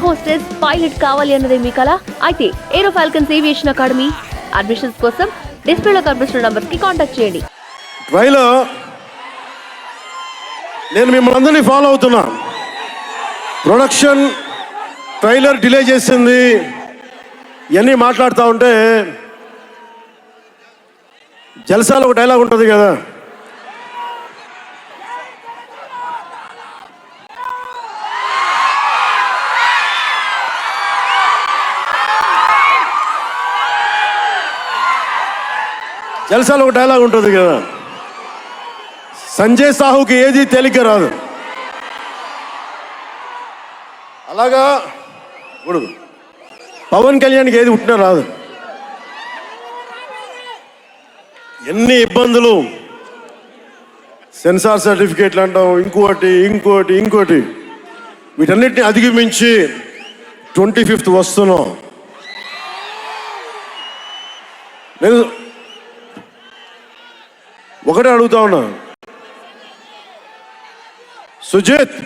Air hostess pilot కావాలి అన్నదే మీ కళ అయితే aero falcons aviation academy admissions కోసం డిస్ప్లేలో కనిపిస్తున్న నంబర్కి కాంటాక్ట్ చేయండి. ట్రైలో నేను మిమ్మల్ని అందరినీ ఫాలో అవుతున్నా. ప్రొడక్షన్ ట్రైలర్ డిలే చేసింది. ఇవన్నీ మాట్లాడుతూ ఉంటే జలసాలో ఒక డైలాగ్ ఉంటుంది కదా. జలసాలో ఒక డైలాగ్ ఉంటుంది కదా. సంజయ్ సాహుకి ఏది తేలిక రాదు. అలాగా ఇప్పుడు పవన్ కళ్యాణ్కి ఏది పుట్టినా రాదు. ఎన్ని ఇబ్బందులు. సెన్సార్ సర్టిఫికేట్లు అంటాం ఇంకోటి ఇంకోటి ఇంకోటి. వీటన్నిటిని అధిగమించి ట్వంటీ ఫిఫ్త్ వస్తున్నాం. నేను ఒకటే అడుగుతా ఉన్నా. సుజిత్!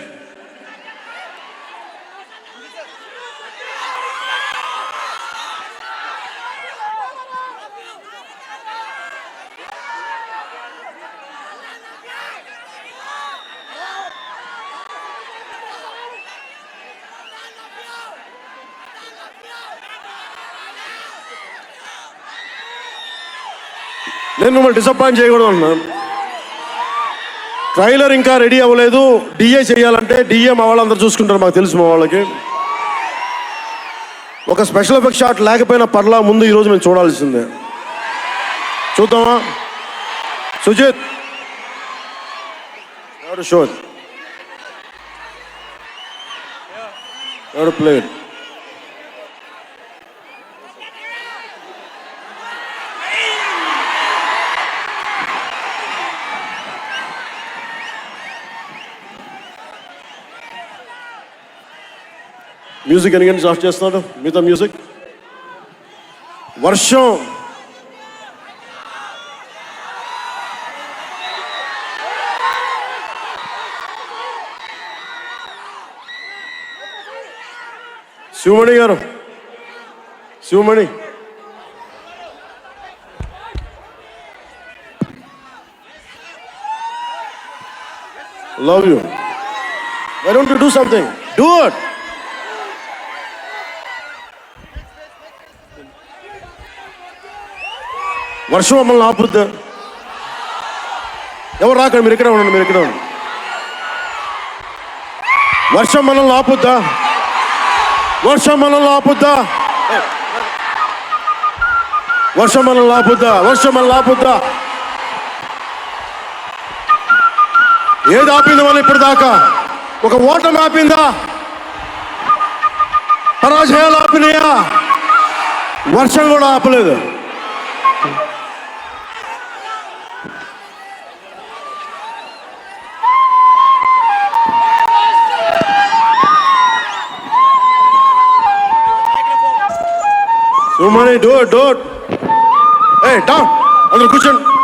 నేను మిమ్మల్ని డిసప్పాయింట్ చేయకూడదు అన్నాను ట్రైలర్ ఇంకా రెడీ అవ్వలేదు. డిఏ చేయాలంటే డిఏ మా వాళ్ళందరూ చూసుకుంటారు మాకు తెలుసు మా వాళ్ళకి. ఒక స్పెషల్ ఎఫెక్ట్ షాట్ లేకపోయినా పర్లా ముందు ఈరోజు మేము చూడాల్సిందే. చూద్దామా? సుజిత్. ఎవరు షో ఎవరు ప్లే మ్యూజిక్ ఎన్ని గంటలు ఆఫ్ చేస్తున్నాడు మిగతా మ్యూజిక్ వర్షం శివమణి గారు Sivamani love you why don't you do something do it వర్షం మమ్మల్ని ఆపుద్దా? ఎవరు రాకండి మీరు ఇక్కడ ఉండండి మీరు ఇక్కడ ఉండండి. వర్షం మనల్ని ఆపుద్దా? వర్షం మనల్ని ఆపుద్దా? వర్షం మనల్ని ఆపుద్దా? వర్షం మనల్ని ఆపుద్దా? ఏది ఆపింది మనం ఇప్పుడు దాకా ఒక ఓటమి ఆపిందా? పరాజయాలు ఆపినాయా? వర్షం కూడా ఆపలేదు. do it, do it. Hey, down. Under the cushion.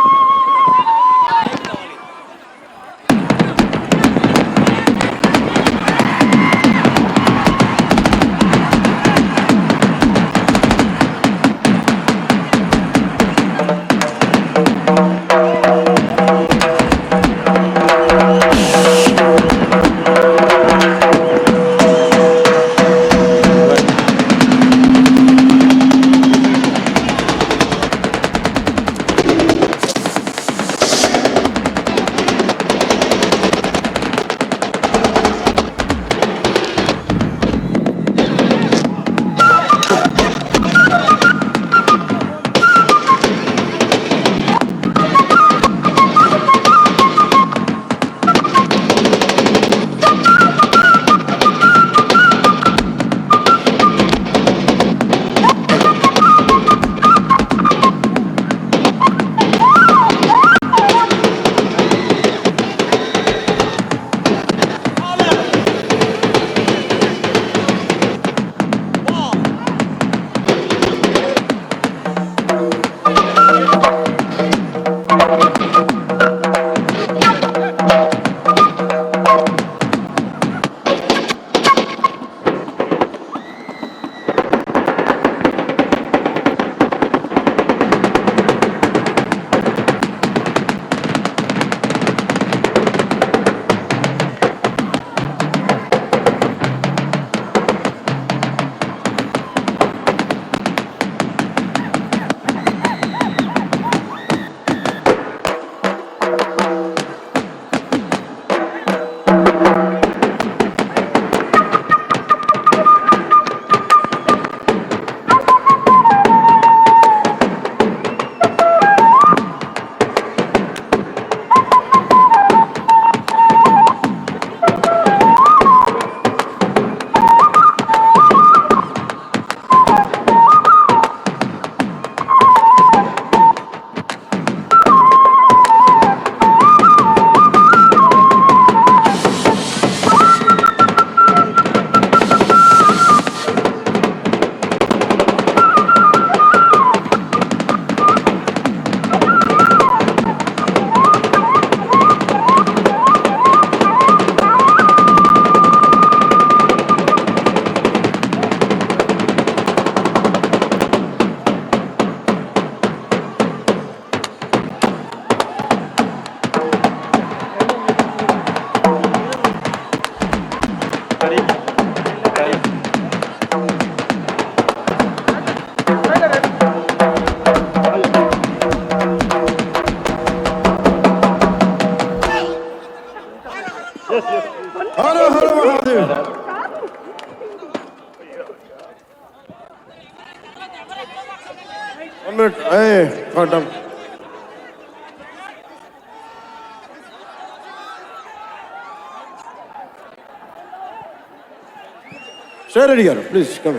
Shreya Reddy గారు please come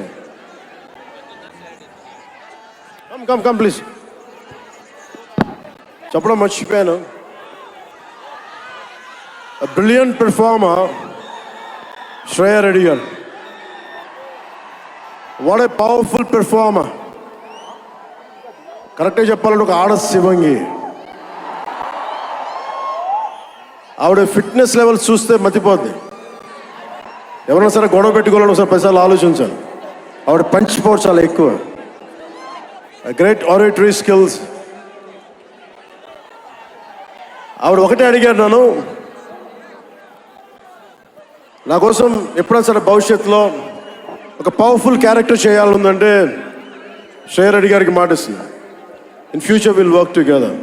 come come come please చెప్పడం మర్చిపోయాను. బ్రిలియంట్ పెర్ఫార్మర్ శ్రేయ రెడ్డి గారు వాట్ ఏ పవర్ఫుల్ పెర్ఫార్మర్ కరెక్ట్గా చెప్పాలంటే ఒక ఆడ శివంగి. ఆవిడ ఫిట్నెస్ లెవెల్ చూస్తే మతిపోద్ది. ఎవరైనా సరే గొడవ పెట్టుకోవాలని ఒకసారి పైసలు ఆలోచించాలి. ఆవిడ పంచ్ పవర్ చాలా ఎక్కువ. గ్రేట్ ఆరేటరీ స్కిల్స్ ఆవిడ ఒకటే అడిగారు నన్ను నా కోసం ఎప్పుడైనా సరే భవిష్యత్తులో ఒక పవర్ఫుల్ క్యారెక్టర్ చేయాలందంటే శ్రేయర్ రెడ్డి గారికి మాటిస్తుంది in future will work together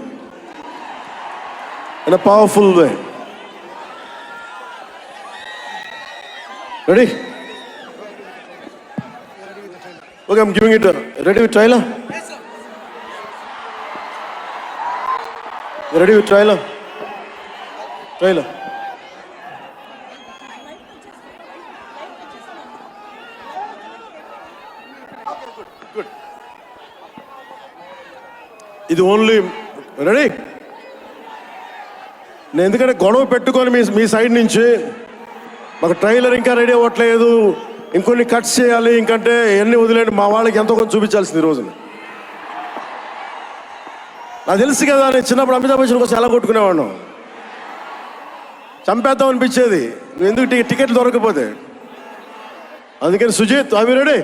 in a powerful way Reddy okay I'm giving it Reddy with ట్రైలా ready with ట్రైలా ట్రైలా ఇది ఓన్లీ రెడీ నేను ఎందుకంటే గొడవ పెట్టుకొని మీ మీ సైడ్ నుంచి మాకు ట్రైలర్ ఇంకా రెడీ అవ్వట్లేదు. ఇంకొన్ని కట్స్ చేయాలి ఇంకంటే ఎన్ని వదిలేండి మా వాళ్ళకి ఎంతో కొంచెం చూపించాల్సింది ఈ రోజున నాకు తెలుసు కదా నేను చిన్నప్పుడు అమితాబ్ బచ్చన్ కోసం ఎలా కొట్టుకునేవాడు చంపేద్దాం అనిపించేది. నువ్వు ఎందుకు టికెట్లు దొరకపోతే అందుకని సుజిత్ అవి రెడీ